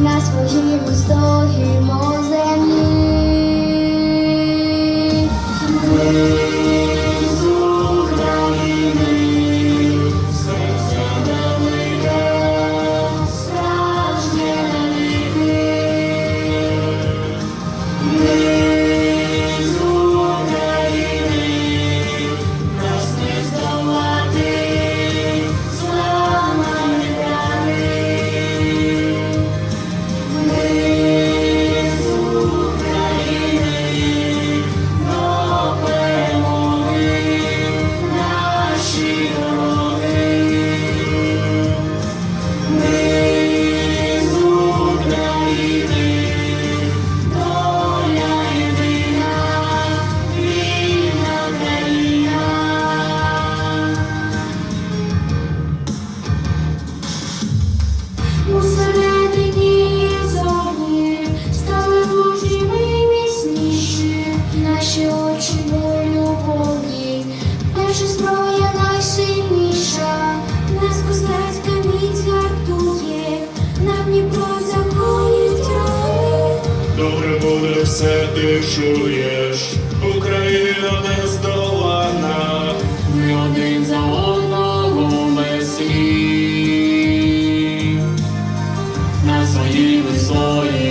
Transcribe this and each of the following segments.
на своїм стогімо землі. зброя найсильніша, нас козацька міць нам Дніпро закоїть. Добре буде все ти Україна не здолана, ми один за одного веслі, на своїй висої.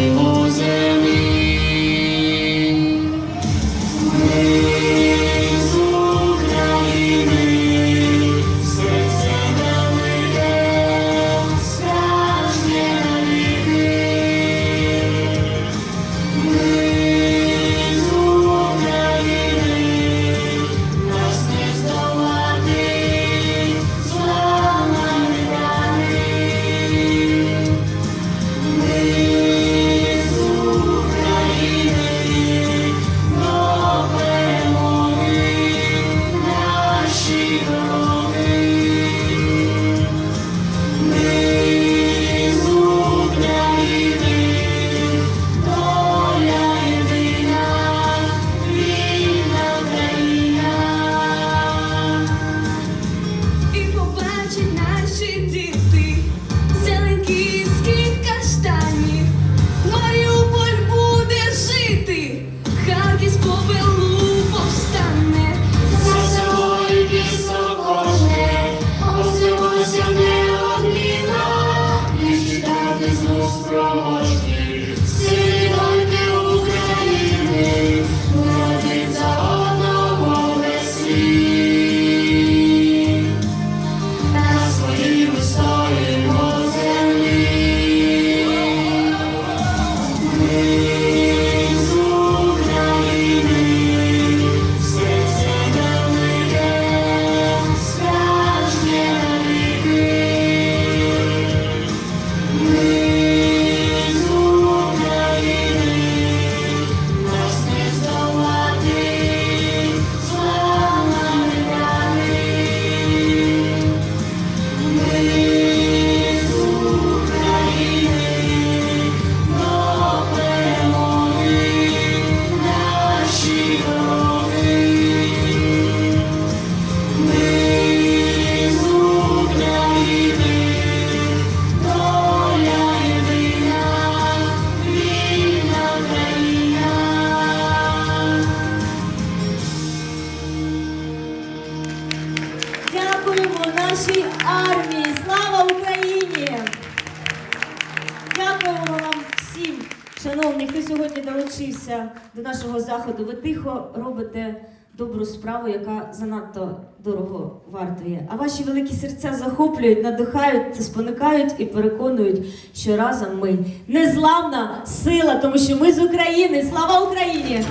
Богдане, хто сьогодні долучився до нашого заходу, ви тихо робите добру справу, яка занадто дорого вартує. А ваші великі серця захоплюють, надихають, спонукають і переконують, що разом ми незламна сила, тому що ми з України. Слава Україні!